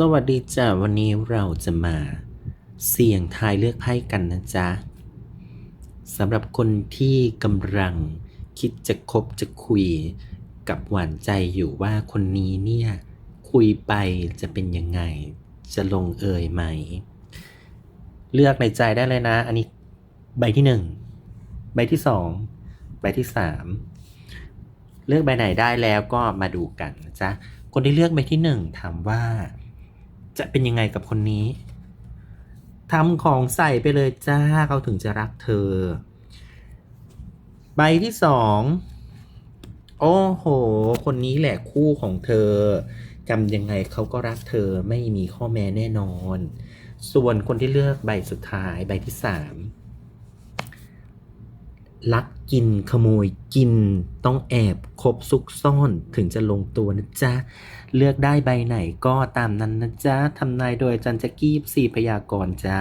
สวัสดีจ้ะวันนี้เราจะมาเสี่ยงทายเลือกไพ่กันนะจ๊ะสำหรับคนที่กำลังคิดจะคบจะคุยกับหวานใจอยู่ว่าคนนี้เนี่ยคุยไปจะเป็นยังไง จะลงเอยไหม เลือกในใจได้เลยนะ อันนี้ใบที่หนึ่งใบที่สองใบที่สามเลือกใบไหนได้แล้วก็มาดูกันนะจ๊ะคนที่เลือกใบที่หนึ่งถามว่า จะเป็นยังไงกับคนนี้ทำของใส่ไปเลยจ้าเขาถึงจะรักเธอ ใบที่สองโอ้โห คนนี้แหละคู่ของเธอจำยังไงเขาก็รักเธอไม่มีข้อแม้แน่นอน ส่วนคนที่เลือกใบสุดท้ายใบที่สาม ลักกินขโมยกินต้องแอบคบซุกซ่อนถึงจะลงตัวนะจ๊ะ เลือกได้ใบไหนก็ตามนั้นนะจ๊ะทำนายโดยจันจ็กกี้สี่พยากรณ์จ้า